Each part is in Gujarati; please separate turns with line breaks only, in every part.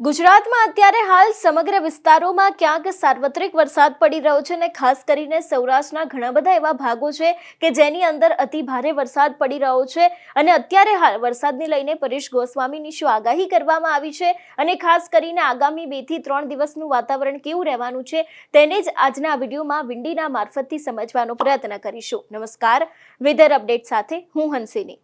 ગુજરાતમાં અત્યારે હાલ સમગ્ર વિસ્તારોમાં ક્યાંક સાર્વત્રિક વરસાદ પડી રહ્યો છે અને ખાસ કરીને સૌરાષ્ટ્રના ઘણા બધા એવા ભાગો છે કે જેની અંદર અતિ ભારે વરસાદ પડી રહ્યો છે અને અત્યારે હાલ વરસાદને લઈને પરેશ ગોસ્વામીની શું આગાહી કરવામાં આવી છે અને ખાસ કરીને આગામી બેથી ત્રણ દિવસનું વાતાવરણ કેવું રહેવાનું છે તેને જ આજના વિડીયોમાં વિંડીના મારફતથી સમજવાનો પ્રયત્ન કરીશું. નમસ્કાર. વેધર અપડેટ સાથે હું હંસિની.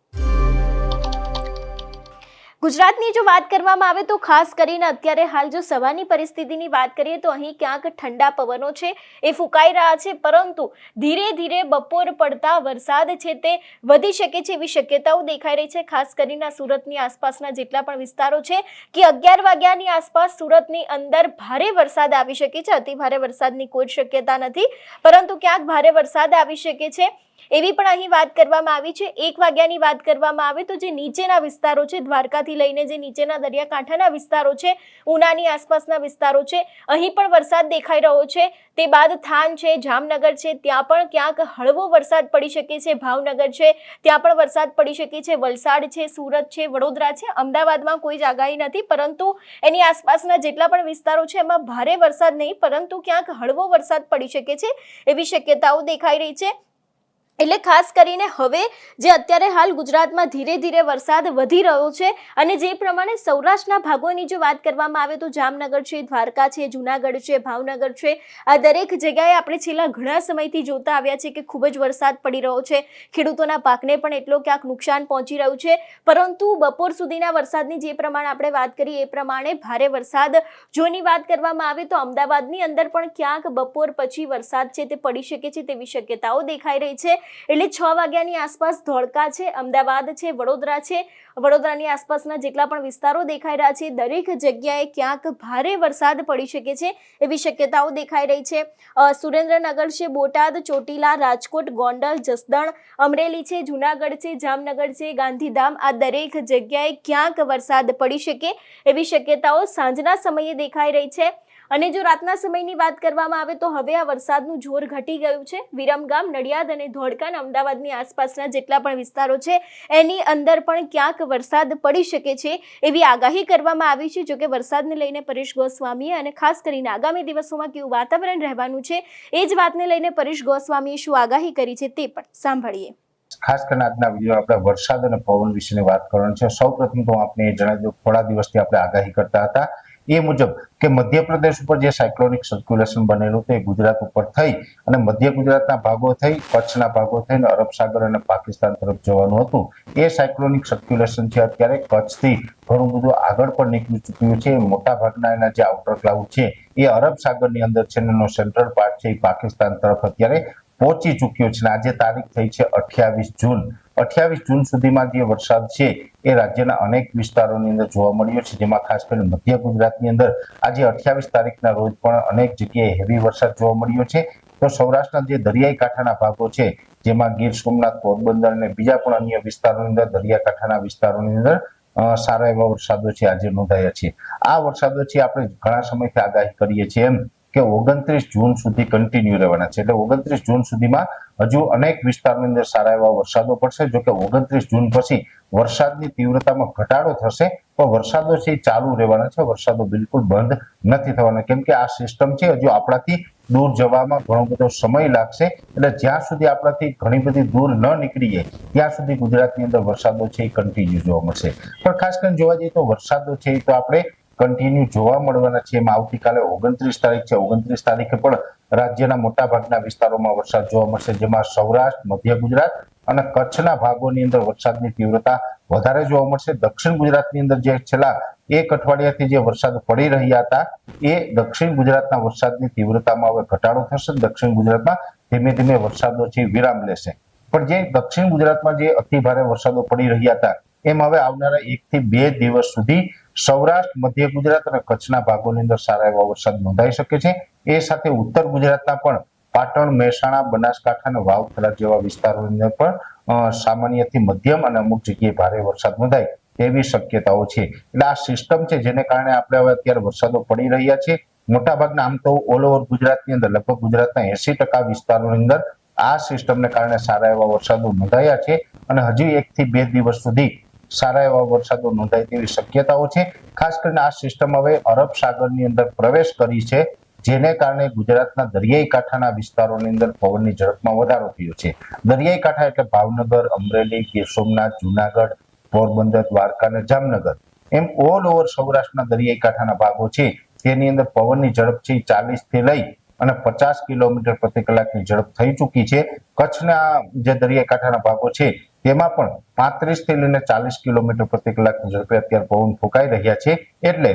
ગુજરાતની જો વાત કરવામાં આવે તો ખાસ કરીને અત્યારે હાલ જો સવારની પરિસ્થિતિની વાત કરીએ તો અહીં ક્યાંક ઠંડા પવનો છે, એ ફૂંકાઈ રહ્યા છે, પરંતુ ધીરે ધીરે બપોર પડતા વરસાદ છે તે વધી શકે છે એવી શક્યતાઓ દેખાઈ રહી છે, ખાસ કરીને સુરતની આસપાસના જેટલા પણ વિસ્તારો છે કે અગિયાર વાગ્યાની આસપાસ સુરતની અંદર ભારે વરસાદ આવી શકે છે. અતિ ભારે વરસાદની કોઈ શક્યતા નથી, પરંતુ ક્યાંક ભારે વરસાદ આવી શકે છે. એવી પણ અહીં વાત કરવામાં આવી છે. એક વાગ્યાની વાત કરવામાં આવે તો જે નીચેના વિસ્તારો છે, દ્વારકાથી લઈને જે નીચેના દરિયાકાંઠાના વિસ્તારો છે, ઉનાની આસપાસના વિસ્તારો છે, અહીં પણ વરસાદ દેખાઈ રહ્યો છે. તે બાદ થાન છે, જામનગર છે, ત્યાં પણ ક્યાંક હળવો વરસાદ પડી શકે છે, ભાવનગર છે, ત્યાં પણ વરસાદ પડી શકે છે. વલસાડ છે, સુરત છે, વડોદરા છે, અમદાવાદમાં કોઈ જ આગાહી નથી, પરંતુ એની આસપાસના જેટલા પણ વિસ્તારો છે, એમાં ભારે વરસાદ નહીં, પરંતુ ક્યાંક હળવો વરસાદ પડી શકે છે, એવી શક્યતાઓ દેખાઈ રહી છે. એટલે ખાસ કરીને હવે જે અત્યારે હાલ ગુજરાતમાં ધીરે ધીરે વરસાદ વધી રહ્યો છે અને જે પ્રમાણે સૌરાષ્ટ્રના ભાગોની જો વાત કરવામાં આવે તો જામનગર છે, દ્વારકા છે, જુનાગઢ છે, ભાવનગર છે, આ દરેક જગ્યાએ આપણે છેલ્લા ઘણા સમયથી જોતા આવ્યા છે કે ખૂબ જ વરસાદ પડી રહ્યો છે. ખેડૂતોના પાકને પણ એટલો ક્યાંક નુકસાન પહોંચી રહ્યું છે. પરંતુ બપોર સુધીના વરસાદની જે પ્રમાણે આપણે વાત કરી એ પ્રમાણે ભારે વરસાદ જોની વાત કરવામાં આવે તો અમદાવાદની અંદર પણ ક્યાંક બપોર પછી વરસાદ છે તે પડી શકે છે તેવી શક્યતાઓ દેખાઈ રહી છે. એટલે છ વાગ્યાની આસપાસ ધોળકા છે, અમદાવાદ છે, વડોદરા છે. વડોદરાની આસપાસના જેટલા પણ વિસ્તારો દેખાઈ રહ્યા છે, દરેક જગ્યાએ ક્યાંક ભારે વરસાદ પડી શકે છે એવી શક્યતાઓ દેખાઈ રહી છે. સુરેન્દ્રનગર છે, બોટાદ, ચોટીલા, રાજકોટ, ગોંડલ, જસદણ, અમરેલી છે, જુનાગઢ છે, જામનગર છે, ગાંધીધામ આ દરેક જગ્યાએ ક્યાંક વરસાદ પડી શકે એવી શક્યતાઓ સાંજના સમયે દેખાઈ રહી છે. અને જો રાતના સમયની વાત કરવામાં આવે તો હવે આ વરસાદનું જોર ઘટી ગયું છે. વિરમગામ નડિયાદ અને ધોળકાના અમદાવાદની આસપાસના જેટલા પણ વિસ્તારો છે, એની અંદર પણ ક્યાંક વરસાદ પડી શકે છે એવી આગાહી કરવામાં આવી છે. જોકે વરસાદને લઈને પરેશ ગોસ્વામીએ અને ખાસ કરીને આગામી દિવસોમાં કેવું વાતાવરણ રહેવાનું છે, એ જ વાતને લઈને પરેશ ગોસ્વામીએ શું આગાહી કરી છે તે પણ સાંભળીએ.
ખાસ કરીને આજના વીડિયો આપણે વરસાદ અને પવન વિશેની વાત કરવાની છે. સૌ પ્રથમ તો આપણે જણાવી દઉં થોડા દિવસથી આપણે આગાહી કરતા હતા. એ મુજબ કે મધ્યપ્રદેશ ઉપર જે સાયક્લોનિક સર્ક્યુલેશન બનેલું તે ગુજરાત ઉપર થઈ અને મધ્ય ગુજરાતના ભાગો થઈ, કચ્છના ભાગો થઈને અરબ સાગર અને પાકિસ્તાન તરફ જવાનું હતું. એ સાયક્લોનિક સર્ક્યુલેશન છે અત્યારે કચ્છથી ઘણું બધું આગળ પણ નીકળી ચૂક્યું છે. મોટા ભાગના એના જે આઉટર ક્લાઉડ છે એ અરબ સાગરની અંદર છે એનો સેન્ટ્રલ પાર્ટ છે એ પાકિસ્તાન તરફ અત્યારે પહોંચી ચૂક્યો છે આજે તારીખ થઈ છે અઠ્યાવીસ જૂન. અઠ્યાવીસ જૂન સુધીમાં જે વરસાદ છે, એ રાજ્યના અનેક વિસ્તારોની અંદર જોવા મળ્યો છે. જેમાં ખાસ કરીને મધ્ય ગુજરાતની અંદર આજે અઠ્યાવીસ તારીખના રોજ પણ અનેક જગ્યાએ હેવી વરસાદ જોવા મળ્યો છે. તો સૌરાષ્ટ્રના જે દરિયાઈ કાંઠાના ભાગો છે, જેમાં ગીર સોમનાથ, પોરબંદર અને બીજા પણ અન્ય વિસ્તારોની અંદર, દરિયાકાંઠાના વિસ્તારોની અંદર સારા એવા વરસાદો છે, આજે નોંધાયા છે. આ વરસાદો છે, આપણે ઘણા સમયથી આગાહી કરીએ છીએ એમ. કે ઓગણત્રીસ જૂન સુધી કન્ટિન્યુ રહેવાના છે. એટલે ઓગણત્રીસ જૂન સુધીમાં હજુ અનેક વિસ્તારની અંદર સારા એવા વરસાદો પડશે. જોકે ઓગણત્રીસ જૂન પછી વરસાદની તીવ્રતામાં ઘટાડો થશે, પણ વરસાદો છે એ ચાલુ રહેવાના છે. વરસાદો બિલકુલ બંધ નથી થવાના. કેમ કે આ સિસ્ટમ છે, હજુ આપણાથી દૂર જવામાં ઘણો બધો સમય લાગશે. એટલે જ્યાં સુધી આપણાથી ઘણી બધી દૂર ન નીકળીએ, ત્યાં સુધી ગુજરાતની અંદર વરસાદો છે એ કન્ટિન્યુ જોવા મળશે. પણ ખાસ કરીને જોવા જઈએ તો વરસાદો છે એ તો આપણે કન્ટિન્યુ જોવા મળવાના છે. એમાં આવતીકાલે ઓગણત્રીસ તારીખ છે. ઓગણત્રીસ તારીખે પણ રાજ્યના મોટા ભાગના વિસ્તારોમાં વરસાદ જોવા મળશે, જેમાં સૌરાષ્ટ્ર, મધ્ય ગુજરાત અને કચ્છના ભાગોની અંદર વરસાદની તીવ્રતા વધારે જોવા મળશે. દક્ષિણ ગુજરાતની અંદર જે છેલ્લા એક અઠવાડિયાથી જે વરસાદ પડી રહ્યા હતા, એ દક્ષિણ ગુજરાતના વરસાદની તીવ્રતામાં હવે ઘટાડો થશે. દક્ષિણ ગુજરાતમાં ધીમે ધીમે વરસાદો છે, વિરામ લેશે. પણ જે દક્ષિણ ગુજરાતમાં જે અતિ ભારે વરસાદો પડી રહ્યા હતા, એમ હવે આવનારા એક થી બે દિવસ સુધી સૌરાષ્ટ્ર, મધ્ય ગુજરાત અને કચ્છના ભાગોની અંદર સારા એવા વરસાદ નોંધાઈ શકે છે. એ સાથે ઉત્તર ગુજરાતના પણ પાટણ, મહેસાણા, બનાસકાંઠા અને વાવથરા જેવા વિસ્તારોની અંદર પણ સામાન્યથી મધ્યમ અને અમુક જગ્યાએ ભારે વરસાદ નોંધાય તેવી શક્યતાઓ છે. એટલે આ સિસ્ટમ છે જેને કારણે આપણે હવે અત્યારે વરસાદો પડી રહ્યા છે. મોટાભાગના આમ તો ઓલ ઓવર ગુજરાતની અંદર, લગભગ ગુજરાતના એસી ટકા વિસ્તારોની અંદર આ સિસ્ટમને કારણે સારા એવા વરસાદો નોંધાયા છે. અને હજી એક થી બે દિવસ સુધી સારા એવા વરસાદો નોંધાય તેવી શક્યતાઓ છે. ખાસ કરીને આ સિસ્ટમ હવે અરબ સાગરની અંદર પ્રવેશ કરી છે, જેને કારણે ગુજરાતના દરિયાઈ કાંઠાના વિસ્તારોની અંદર પવનની ઝડપમાં વધારો થયો છે. દરિયાઈ કાંઠા એટલે ભાવનગર, અમરેલી, ગીર સોમનાથ, જુનાગઢ, પોરબંદર, દ્વારકા અને જામનગર. એમ ઓલ ઓવર સૌરાષ્ટ્રના દરિયાઈ કાંઠાના ભાગો છે. તેની અંદર પવનની ઝડપ છે ચાલીસથી લઈ અને પચાસ કિલોમીટર પ્રતિ કલાકની ઝડપ થઈ ચૂકી છે. કચ્છના જે દરિયાકાંઠાના ભાગો છે, તેમાં પણ પાંત્રીસથી લઈને ચાલીસ કિલોમીટર પ્રતિ કલાકની ઝડપે અત્યારે પવન ફૂંકાઈ રહ્યા છે. એટલે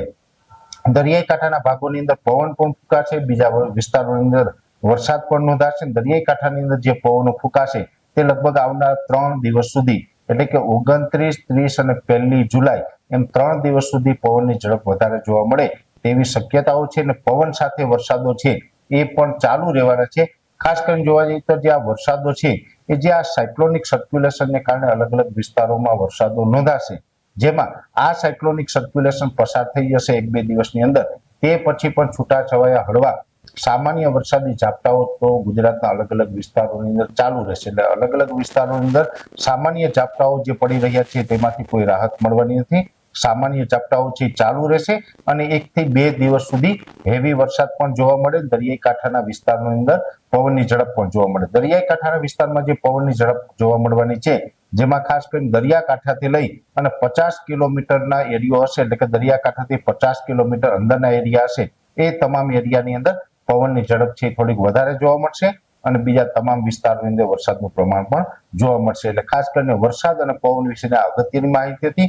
દરિયાઈ કાંઠાના ભાગોની અંદર પવન પણ ફૂંકાશે, બીજા વિસ્તારોની અંદર વરસાદ પણ નોંધાશે. દરિયાઈ કાંઠાની અંદર જે પવનો ફૂંકાશે, તે લગભગ આવનાર ત્રણ દિવસ સુધી, એટલે કે ઓગણત્રીસ, ત્રીસ અને પહેલી જુલાઈ, એમ ત્રણ દિવસ સુધી પવનની ઝડપ વધારે જોવા મળે તેવી શક્યતાઓ છે અને પવન સાથે વરસાદો છે. એ પણ ચાલુ રહેવાના છે. ખાસ કરીને જોવા જઈએ તો જે આ વરસાદો છે, એ જે આ સાયક્લોનિક સર્ક્યુલેશનને કારણે અલગ અલગ વિસ્તારોમાં વરસાદો નોંધાશે, જેમાં આ સાયક્લોનિક સર્ક્યુલેશન પસાર થઈ જશે એક બે દિવસની અંદર. તે પછી પણ છૂટાછવાયા હળવા સામાન્ય વરસાદી ઝાપટાઓ તો ગુજરાતના અલગ અલગ વિસ્તારોની અંદર ચાલુ રહેશે. એટલે અલગ અલગ વિસ્તારોની અંદર સામાન્ય ઝાપટાઓ જે પડી રહ્યા છે તેમાંથી કોઈ રાહત મળવાની નથી. સામાન્ય ઝાપટાઓ છે ચાલુ રહેશે અને એક થી બે દિવસ સુધી હેવી વરસાદ પણ જોવા મળે. દરિયાઈ કાંઠાના વિસ્તારની અંદર પવનની ઝડપ પણ જોવા મળે. દરિયાઈ કાંઠાના વિસ્તારમાં જે પવનની ઝડપ જોવા મળવાની છે, જેમાં ખાસ કરીને દરિયાકાંઠાથી લઈ અને પચાસ કિલોમીટરના એરિયો હશે, એટલે કે દરિયાકાંઠાથી પચાસ કિલોમીટર અંદરના એરિયા હશે, એ તમામ એરિયાની અંદર પવનની ઝડપ છે થોડીક વધારે જોવા મળશે અને બીજા તમામ વિસ્તારની અંદર વરસાદનું પ્રમાણ પણ જોવા મળશે. એટલે ખાસ કરીને વરસાદ અને પવન વિશેની અગત્યની માહિતી હતી.